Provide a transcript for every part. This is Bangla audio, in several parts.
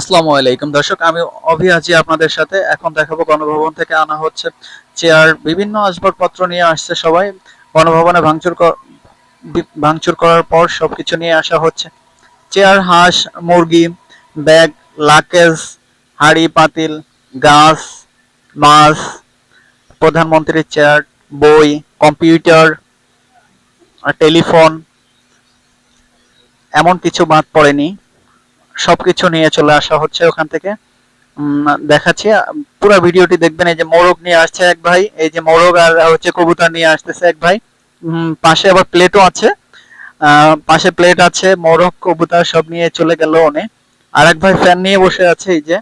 আসসালামু আলাইকুম। দর্শক, আমি অভি আছি আপনাদের সাথে। এখন দেখাবো গণভবন থেকে আনা হচ্ছে চেয়ার। বিভিন্ন আসবাবপত্র নিয়ে আসছে সবাই। গণভবনে ভাঙচুর ভাঙচুর করার পর সবকিছু নিয়ে আসা হচ্ছে। চেয়ার, হাঁস, মুরগি, ব্যাগ, লাকেজ, হাড়ি, পাতিল, গাছ, মাছ, প্রধানমন্ত্রীর চেয়ার, বই, কম্পিউটার, টেলিফোন, এমন কিছু বাদ পড়েনি। সবকিছু নিয়ে চলে আসা হচ্ছে ওখান থেকে। দেখাচ্ছি। পুরো ভিডিওটি দেখবেন, এই যে মোরগ নিয়ে আসছে এক ভাই, এই যে মোরগ আর হচ্ছে কবুতর নিয়ে আসতেছে এক ভাই। পাশে আবার প্লেটও আছে। পাশে প্লেট আছে, মোরগ, কবুতর সব নিয়ে চলে গেল উনি। আর এক ভাই ফ্যান নিয়ে বসে আছে, এই যে।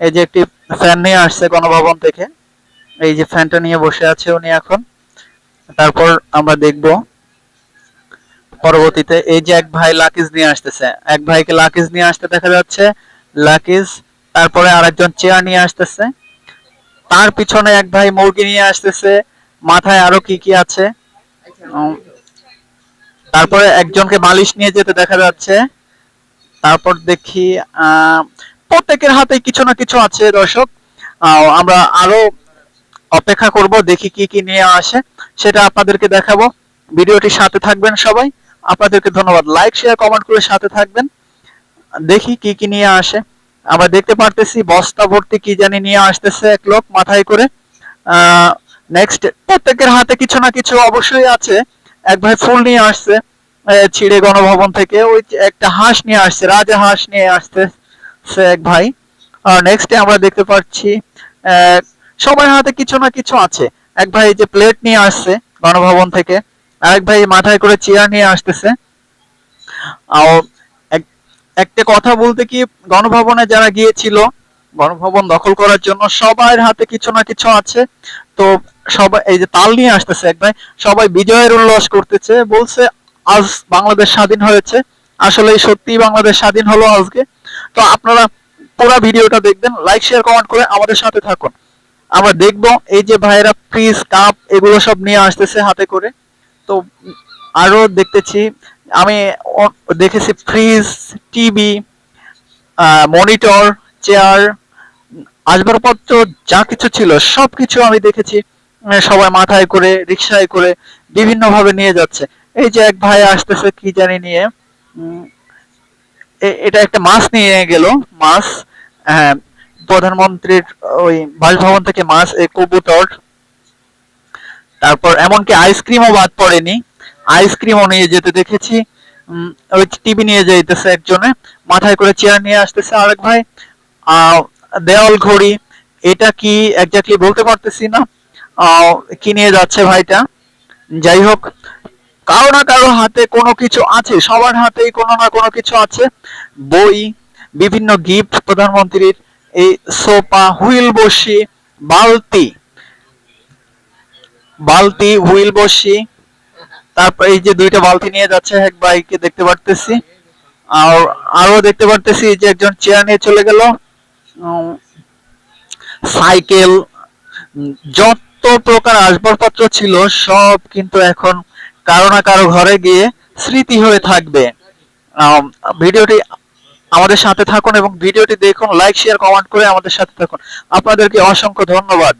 এই যে একটি ফ্যান নিয়ে আসছে গণভবন থেকে। এই যে ফ্যানটা নিয়ে বসে আছে উনি এখন। তারপর আমরা দেখব পরবর্তীতে এই যে এক ভাই লাকিজ নিয়ে আসতেছে, এক ভাইকে লাকিজ নিয়ে আসতে দেখা যাচ্ছে লাকিজ তারপরে আরেকজন চেয়ার নিয়ে আসতেছে, তার পিছনে এক ভাই মুরগি নিয়ে আসতেছে, মাথায় আরও কি কি আছে? তারপরে একজনকে বালিশ নিয়ে যেতে দেখা যাচ্ছে, তারপর দেখি প্রত্যেকের হাতে কিছু না কিছু আছে দর্শক আমরা আরও অপেক্ষা করব, দেখি কি কি নিয়ে আসে, সেটা আপনাদেরকে দেখাবো, ভিডিওটির সাথে থাকবেন সবাই। আপনাদেরকে ধন্যবাদ। লাইক শেয়ার কমেন্ট করে সাথে থাকবেন। দেখি কি কি নিয়ে আসে। আমরা দেখতে পারতেছি বস্তা ভর্তি কি জানি নিয়ে আসতেছে এক লোক মাথায় করে। নেক্সট প্রত্যেকের হাতে কিছু না কিছু অবশ্যই আছে। এক ভাই ফুল নিয়ে আসছে ছিঁড়ে গণভবন থেকে। ওই একটা হাঁস নিয়ে আসছে, রাজা হাঁস নিয়ে আসতেছে এক ভাই। আর নেক্সটে আমরা দেখতে পাচ্ছি সবার হাতে কিছু না কিছু আছে। এক ভাই যে প্লেট নিয়ে আসছে গণভবন থেকে। আরেক ভাই মাথায় করে চেয়ার নিয়ে আসতেছে। একটা কথা বলতে কি, গণভবনে যারা গিয়েছিল, গণভবন দখল করার জন্য সবার হাতে কিছু না কিছু আছে। তো সবাই এই যে তাল নিয়ে আসতেছে এক ভাই, সবাই বিজয়ের উল্লাস করতেছে, বলছে, আজ বাংলাদেশ স্বাধীন হয়েছে। আসলে সত্যি বাংলাদেশ স্বাধীন হলো আজকে। তো আপনারা পুরো ভিডিওটা দেখবেন লাইক শেয়ার কমেন্ট করে আমাদের সাথে থাকুন। আমরা দেখব, এই যে ভাইরা ফ্রিজ কাপ এগুলো সব নিয়ে আসতেছে হাতে করে। তো আরও দেখতেছি, আমি দেখেছি ফ্রিজ টিভি মনিটর চেয়ার আসবাবপত্র যা কিছু ছিল সবকিছু আমি দেখেছি সবাই মাথায় করে, রিক্সায় করে বিভিন্ন ভাবে নিয়ে যাচ্ছে। এই যে এক ভাই আসতেছে কি জানি নিয়ে এটা একটা মাছ নিয়ে গেল, মাছ হ্যাঁ প্রধানমন্ত্রীর ওই বাসভবন থেকে মাছ কবুতর তারপর এমনকি আইসক্রিমও বাদ পড়েনি। আইসক্রিমও নিয়ে যেতে দেখেছি। ওই টিভি নিয়ে যাইতেছে একজনে। মাথায় করে চেয়ার নিয়ে আসতেছে আরেক ভাই। দেওয়াল ঘড়ি। এটা কি এক্স্যাক্টলি বলতে পারতেছি না। কি নিয়ে যাচ্ছে ভাইটা? যাই হোক, কারও না কারও হাতে কোনো কিছু আছে। সবার হাতেই কোনো না কোনো কিছু আছে। বই, বিভিন্ন গিফট প্রধানমন্ত্রীর, এই সোফা হুইল বসি, বালতি। বালতি, হুইল বসি, তারপর এই যে দুইটা বালতি নিয়ে যাচ্ছে এক ভাইকে দেখতে পারতেছি। আর আরও দেখতে পারতেছি যে একজন চেয়ার নিয়ে চলে গেল। সাইকেল যত প্রকার আসবাবপত্র ছিল সব কিন্তু এখন কারও না কারও ঘরে গিয়ে স্মৃতি হয়ে থাকবে। ভিডিওটি আমাদের সাথে থাকুন এবং ভিডিওটি দেখুন লাইক শেয়ার কমেন্ট করে আমাদের সাথে থাকুন। আপনাদেরকে অসংখ্য ধন্যবাদ।